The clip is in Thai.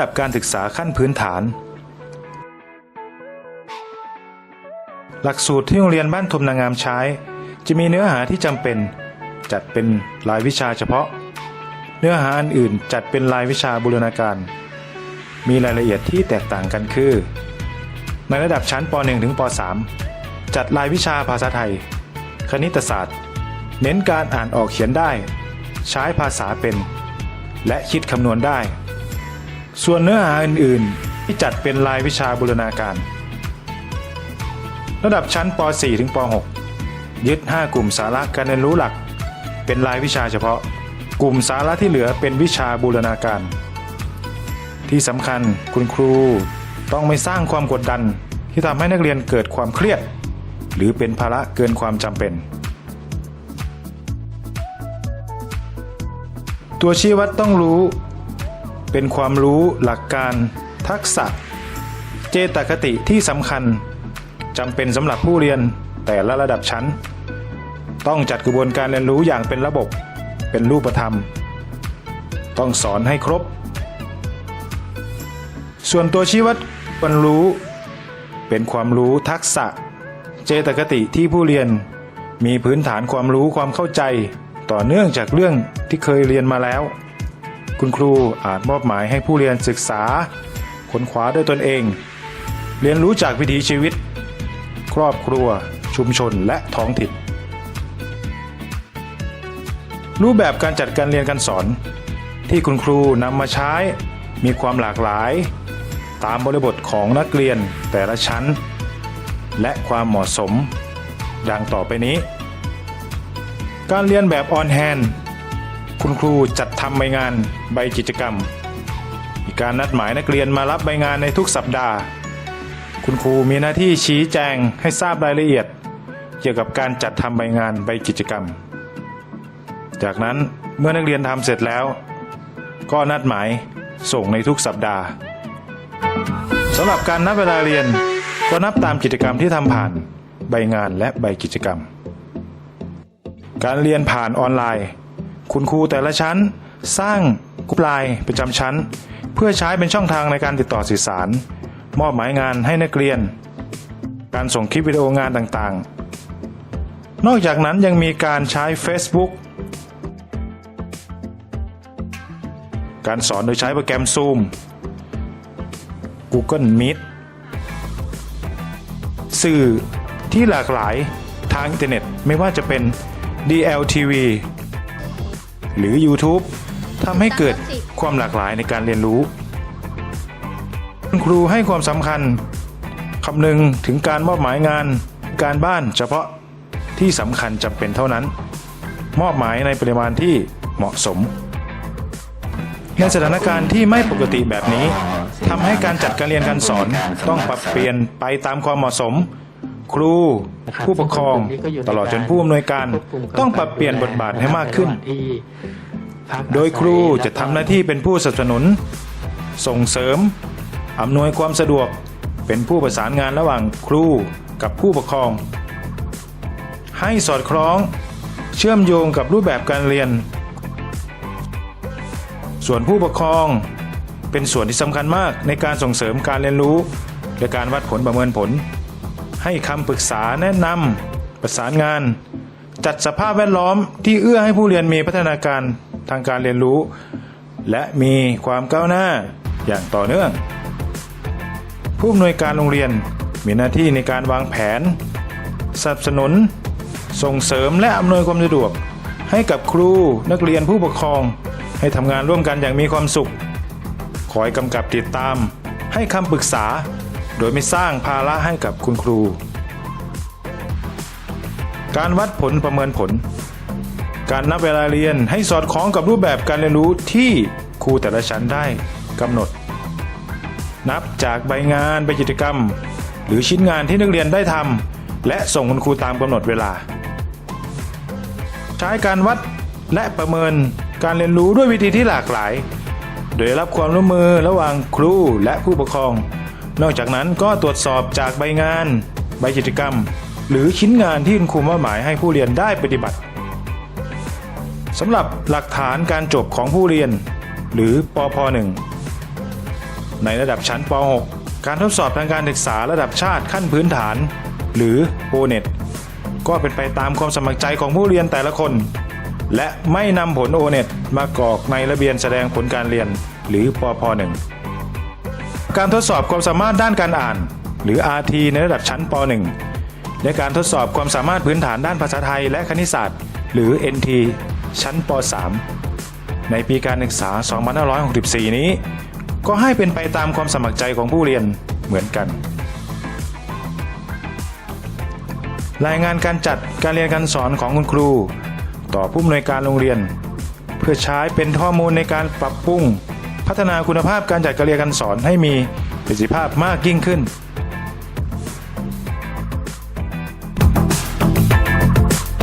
แบบการศึกษาขั้นพื้นฐาน หลักสูตรที่โรงเรียนบ้านทมนางงามใช้ จะมีเนื้อหาที่จำเป็น จัดเป็นรายวิชาเฉพาะ เนื้อหาอันอื่นจัดเป็นรายวิชาบูรณาการ มีรายละเอียดที่แตกต่างกันคือ ในระดับชั้นป .1 ถึงป .3 จัดรายวิชาภาษาไทย คณิตศาสตร์ เน้นการอ่านออกเขียนได้ ใช้ภาษาเป็น และคิดคำนวณได้ ส่วนเนื้อหาอื่นๆ ที่จัดเป็นรายวิชาบูรณาการ ระดับชั้นป .4 ถึงป .6 ยึด 5 กลุ่มสาระการเรียนรู้หลัก เป็นรายวิชาเฉพาะ กลุ่มสาระที่เหลือเป็นวิชาบูรณาการ ที่สำคัญคุณครูต้องไม่สร้างความกดดันที่ทำให้นักเรียนเกิดความเครียด หรือเป็นภาระเกินความจำเป็น ตัวชี้วัดต้องรู้ เป็นความรู้หลักการ ทักษะ เจตคติที่สำคัญจำเป็นสำหรับผู้เรียนแต่ละระดับชั้น ต้องจัดกระบวนการเรียนรู้อย่างเป็นระบบเป็นรูปธรรม ต้องสอนให้ครบ ส่วนตัวชี้วัดควารู้ เป็นความรู้ทักษะ เจตคติที่ผู้เรียน มีพื้นฐานความรู้ความเข้าใจ ต่อเนื่องจากเรื่องที่เคยเรียนมาแล้ว คุณครูอาจมอบหมายให้ผู้เรียนศึกษาค้นคว้าด้วยตนเอง เรียนรู้จากวิถีชีวิต ครอบครัว ชุมชนและท้องถิ่นรูปแบบการจัดการเรียนการสอน ที่คุณครูนำมาใช้มีความหลากหลาย ตามบริบทของนักเรียนแต่ละชั้น และความเหมาะสม ดังต่อไปนี้ การเรียนแบบออนแฮน คุณครูจัดทำใบงานใบกิจกรรม มีการนัดหมายนักเรียนมารับใบงานในทุกสัปดาห์ คุณครูมีหน้าที่ชี้แจงให้ทราบรายละเอียด เกี่ยวกับการจัดทำใบงานใบกิจกรรม จากนั้นเมื่อนักเรียนทำเสร็จแล้ว ก็นัดหมายส่งในทุกสัปดาห์สำหรับการนับเวลาเรียนก็นับตามกิจกรรมที่ทำผ่านใบงานและใบกิจกรรม การเรียนผ่านออนไลน์ คุณครูแต่ละชั้น สร้างกลุ่มไลน์ประจำชั้น เพื่อใช้เป็นช่องทางในการติดต่อสื่อสาร มอบหมายงานให้นักเรียน การส่งคลิปวิดีโองานต่างๆ นอกจากนั้นยังมีการใช้ Facebook การสอนโดยใช้โปรแกรม Zoom Google Meet สื่อที่หลากหลายทางอินเทอร์เน็ตไม่ว่าจะเป็น DLTV หรือ YouTube ทำให้เกิดความหลากหลายในการเรียนรู้คุณครูให้ความสำคัญคำนึงถึงการมอบหมายงานการบ้านเฉพาะที่สำคัญจำเป็นเท่านั้น มอบหมายในปริมาณที่เหมาะสม ในสถานการณ์ที่ไม่ปกติแบบนี้ทำให้การจัดการเรียนการสอนต้องปรับเปลี่ยนไปตามความเหมาะสม ครู ผู้ปกครอง ตลอดจนผู้อำนวยการต้องปรับเปลี่ยนบทบาทให้มากขึ้น โดยครูจะทำหน้าที่เป็นผู้สนับสนุน ส่งเสริม อำนวยความสะดวก เป็นผู้ประสานงานระหว่างครูกับผู้ปกครอง ให้สอดคล้อง เชื่อมโยงกับรูปแบบการเรียน ส่วนผู้ปกครองเป็นส่วนที่สำคัญมากในการส่งเสริมการเรียนรู้ และการวัดผลประเมินผล ให้คำปรึกษาแนะนำประสานงาน จัดสภาพแวดล้อมที่เอื้อให้ผู้เรียนมีพัฒนาการทางการเรียนรู้ และมีความก้าวหน้าอย่างต่อเนื่อง ผู้อำนวยการโรงเรียนมีหน้าที่ในการวางแผน สนับสนุน ส่งเสริมและอำนวยความสะดวก ให้กับครูนักเรียนผู้ปกครอง ให้ทำงานร่วมกันอย่างมีความสุข คอยกำกับติดตาม ให้คำปรึกษา โดยไม่สร้างภาระให้กับคุณครู การวัดผลประเมินผล การนับเวลาเรียนให้สอดคล้องกับรูปแบบการเรียนรู้ที่ครูแต่ละชั้นได้กำหนด นับจากใบงานใบกิจกรรม หรือชิ้นงานที่นักเรียนได้ทำและส่งคุณครูตามกำหนดเวลา ใช้การวัดและประเมินการเรียนรู้ด้วยวิธีที่หลากหลาย โดยรับความร่วมมือระหว่างครูและผู้ปกครอง นอกจากนั้นก็ตรวจสอบจากใบงาน ใบกิจกรรม หรือชิ้นงานที่คุณครูมอบหมายให้ผู้เรียนได้ปฏิบัติสำหรับหลักฐานการจบของผู้เรียน หรือปพ .1 ในระดับชั้นป .6 การทดสอบทางการศึกษาระดับชาติขั้นพื้นฐาน หรือ o n e t ก็เป็นไปตามความสมัครใจของผู้เรียนแต่ละคน และไม่นำผล o n e t มากรอกในระเบียนแสดงผลการเรียน หรือปพ .1 การทดสอบความสามารถด้านการอ่าน หรือ RT ในระดับชั้นป .1 และการทดสอบความสามารถพื้นฐานด้านภาษาไทยและคณิตศาสตร์ หรือ NT ชั้นป .3 ในปีการศึกษา 2564 นี้ ก็ให้เป็นไปตามความสมัครใจของผู้เรียนเหมือนกัน รายงานการจัดการเรียนการสอนของคุณครู ต่อผู้อำนวยการโรงเรียน เพื่อใช้เป็นข้อมูลในการปรับปรุง พัฒนาคุณภาพการจัดการเรียนการสอนให้มีประสิทธิภาพมากยิ่งขึ้น